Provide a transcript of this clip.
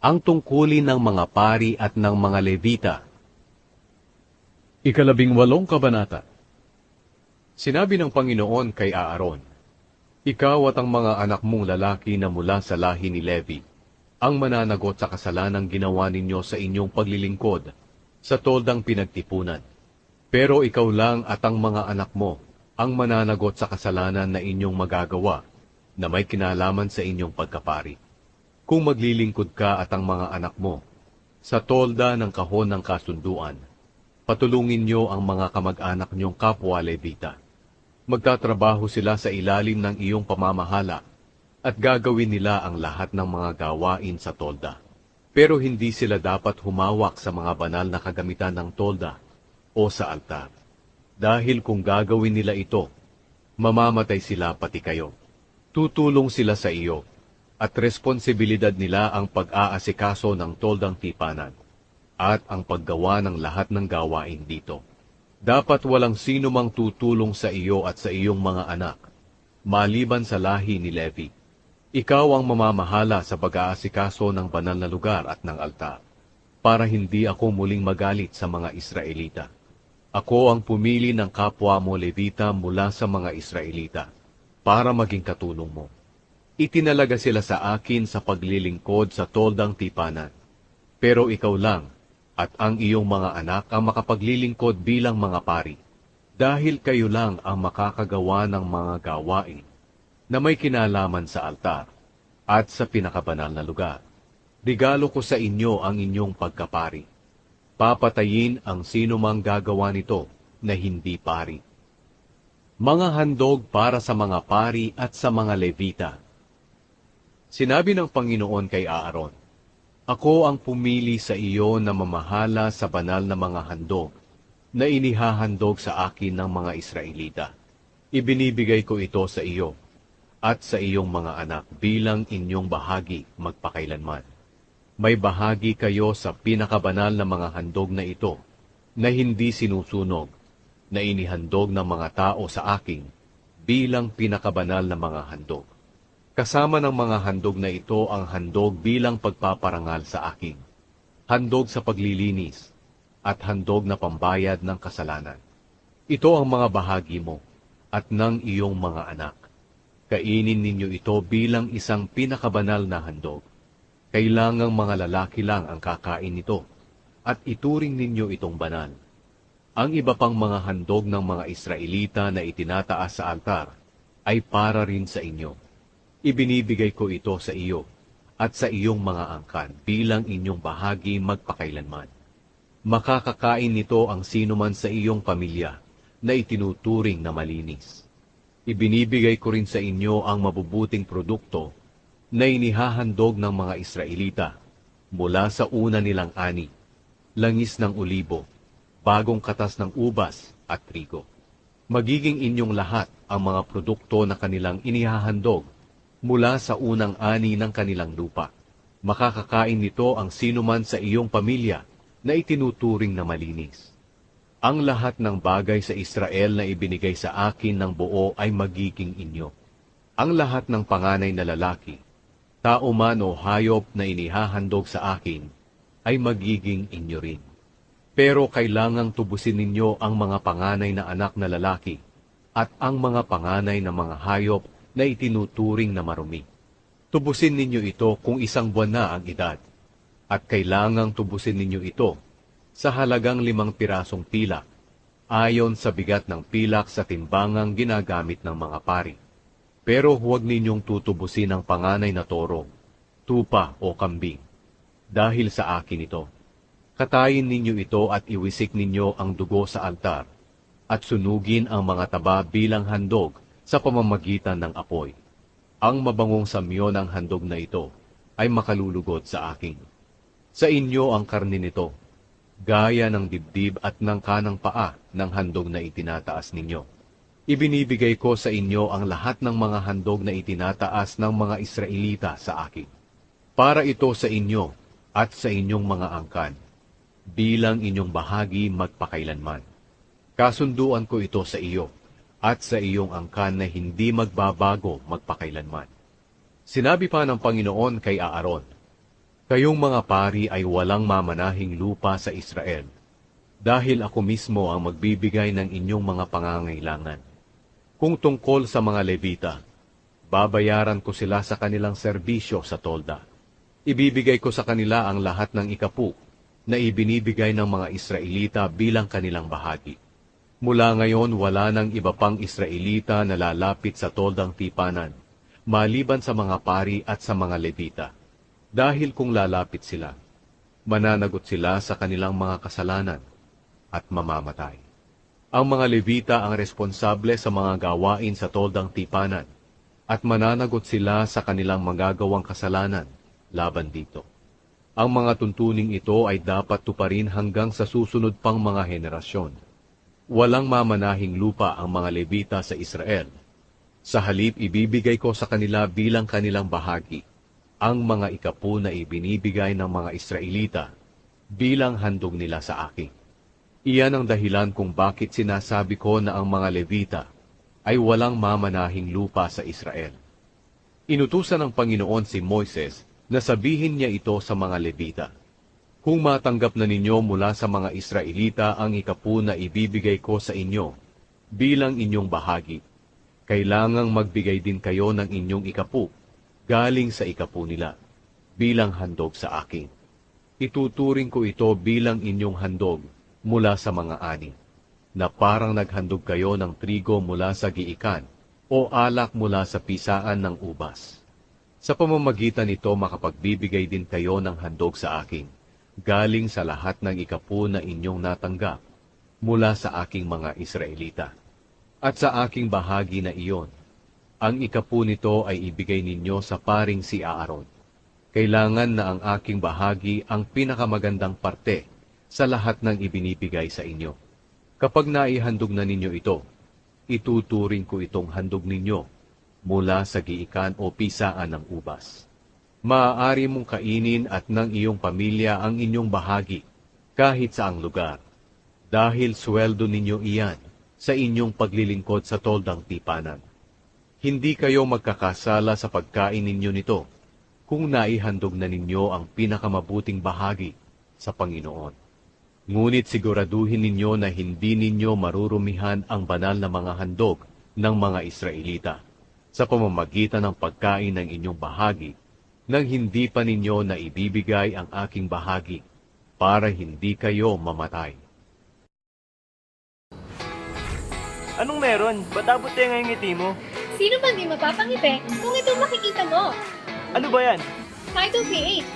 ang tungkulin ng mga pari at ng mga levita. Ikalabing walong kabanata. Sinabi ng Panginoon kay Aaron, Ikaw at ang mga anak mong lalaki na mula sa lahi ni Levi, ang mananagot sa kasalanang ginawa ninyo sa inyong paglilingkod, sa toldang pinagtipunan. Pero ikaw lang at ang mga anak mo, ang mananagot sa kasalanan na inyong magagawa, na may kinalaman sa inyong pagkapari. Kung maglilingkod ka at ang mga anak mo, sa tolda ng kahon ng kasunduan, patulungin niyo ang mga kamag-anak niyong kapwa Levita. Magtatrabaho sila sa ilalim ng iyong pamamahala at gagawin nila ang lahat ng mga gawain sa tolda. Pero hindi sila dapat humawak sa mga banal na kagamitan ng tolda o sa altar. Dahil kung gagawin nila ito, mamamatay sila pati kayo. Tutulong sila sa iyo at responsibilidad nila ang pag-aasikaso ng toldang tipanan at ang paggawa ng lahat ng gawain dito. Dapat walang sino mang tutulong sa iyo at sa iyong mga anak, maliban sa lahi ni Levi. Ikaw ang mamamahala sa pag-aasikaso ng banal na lugar at ng altar, para hindi ako muling magalit sa mga Israelita. Ako ang pumili ng kapwa mo Levita mula sa mga Israelita, para maging katulong mo. Itinalaga sila sa akin sa paglilingkod sa toldang tipanan. Pero ikaw lang at ang iyong mga anak ang makapaglilingkod bilang mga pari, dahil kayo lang ang makakagawa ng mga gawain na may kinalaman sa altar at sa pinakabanal na lugar. Regalo ko sa inyo ang inyong pagkapari. Papatayin ang sino mang gagawa nito na hindi pari. Mga handog para sa mga pari at sa mga levita. Sinabi ng Panginoon kay Aaron, Ako ang pumili sa iyo na mamahala sa banal na mga handog na inihahandog sa akin ng mga Israelita. Ibinibigay ko ito sa iyo at sa iyong mga anak bilang inyong bahagi magpakailanman. May bahagi kayo sa pinakabanal na mga handog na ito na hindi sinusunog, na inihandog ng mga tao sa akin bilang pinakabanal na mga handog. Kasama ng mga handog na ito ang handog bilang pagpaparangal sa akin, handog sa paglilinis, at handog na pambayad ng kasalanan. Ito ang mga bahagi mo at ng iyong mga anak. Kainin ninyo ito bilang isang pinakabanal na handog. Kailangang mga lalaki lang ang kakain nito, at ituring ninyo itong banal. Ang iba pang mga handog ng mga Israelita na itinataas sa altar ay para rin sa inyo. Ibinibigay ko ito sa iyo at sa iyong mga angkan bilang inyong bahagi magpakailanman. Makakakain nito ang sinuman sa iyong pamilya na itinuturing na malinis. Ibinibigay ko rin sa inyo ang mabubuting produkto na inihahandog ng mga Israelita mula sa una nilang ani, langis ng olibo, bagong katas ng ubas at trigo. Magiging inyong lahat ang mga produkto na kanilang inihahandog mula sa unang ani ng kanilang lupa. Makakakain nito ang sinuman sa iyong pamilya na itinuturing na malinis. Ang lahat ng bagay sa Israel na ibinigay sa akin ng buo ay magiging inyo. Ang lahat ng panganay na lalaki, tao man o hayop na inihahandog sa akin, ay magiging inyo rin. Pero kailangang tubusin ninyo ang mga panganay na anak na lalaki at ang mga panganay na mga hayop na itinuturing na marumi. Tubusin ninyo ito kung isang buwan na ang edad, at kailangang tubusin ninyo ito sa halagang limang pirasong pilak, ayon sa bigat ng pilak sa timbangang ginagamit ng mga pari. Pero huwag ninyong tutubusin ang panganay na toro, tupa o kambing, dahil sa akin ito. Katayin ninyo ito at iwisik ninyo ang dugo sa altar, at sunugin ang mga taba bilang handog sa pamamagitan ng apoy. Ang mabangong samyo ng handog na ito ay makalulugod sa akin. Sa inyo ang karni nito, gaya ng dibdib at ng kanang paa ng handog na itinataas ninyo. Ibinibigay ko sa inyo ang lahat ng mga handog na itinataas ng mga Israelita sa akin. Para ito sa inyo at sa inyong mga angkan, bilang inyong bahagi magpakailanman. Kasunduan ko ito sa iyo at sa iyong angkan na hindi magbabago magpakailanman. Sinabi pa ng Panginoon kay Aaron, Kayong mga pari ay walang mamanahing lupa sa Israel, dahil ako mismo ang magbibigay ng inyong mga pangangailangan. Kung tungkol sa mga Levita, babayaran ko sila sa kanilang serbisyo sa tolda. Ibibigay ko sa kanila ang lahat ng ikapu na ibinibigay ng mga Israelita bilang kanilang bahagi. Mula ngayon, wala nang iba pang Israelita na lalapit sa toldang tipanan, maliban sa mga pari at sa mga Levita. Dahil kung lalapit sila, mananagot sila sa kanilang mga kasalanan at mamamatay. Ang mga Levita ang responsable sa mga gawain sa toldang tipanan at mananagot sila sa kanilang magagawang kasalanan laban dito. Ang mga tuntuning ito ay dapat tuparin hanggang sa susunod pang mga henerasyon. Walang mamanahing lupa ang mga Levita sa Israel. Sa halip ibibigay ko sa kanila bilang kanilang bahagi ang mga ikapu na ibinibigay ng mga Israelita bilang handog nila sa akin. Iyan ang dahilan kung bakit sinasabi ko na ang mga Levita ay walang mamanahing lupa sa Israel. Inutusan ng Panginoon si Moises na sabihin niya ito sa mga Levita. Kung matanggap na ninyo mula sa mga Israelita ang ikapu na ibibigay ko sa inyo bilang inyong bahagi, kailangang magbigay din kayo ng inyong ikapu galing sa ikapu nila bilang handog sa akin. Ituturing ko ito bilang inyong handog mula sa mga ani, na parang naghandog kayo ng trigo mula sa giikan o alak mula sa pisaan ng ubas. Sa pamamagitan nito makapagbibigay din kayo ng handog sa akin, galing sa lahat ng ikapu na inyong natanggap mula sa aking mga Israelita. At sa aking bahagi na iyon, ang ikapu nito ay ibigay ninyo sa paring si Aaron. Kailangan na ang aking bahagi ang pinakamagandang parte sa lahat ng ibinibigay sa inyo. Kapag naihandog na ninyo ito, ituturing ko itong handog ninyo mula sa giikan o pisaan ng ubas. Maaari mong kainin at ng iyong pamilya ang inyong bahagi kahit saang lugar, dahil sweldo ninyo iyan sa inyong paglilingkod sa toldang tipanan. Hindi kayo magkakasala sa pagkain ninyo nito kung naihandog na ninyo ang pinakamabuting bahagi sa Panginoon. Ngunit siguraduhin ninyo na hindi ninyo marurumihan ang banal na mga handog ng mga Israelita sa pamamagitan ng pagkain ng inyong bahagi nang hindi pa ninyo na ibibigay ang aking bahagi para hindi kayo mamatay. Anong meron? Ba't abot tayo ngayong ngiti mo? Sino bang di mapapangiti kung ito makikita mo? Ano ba yan? Title PH,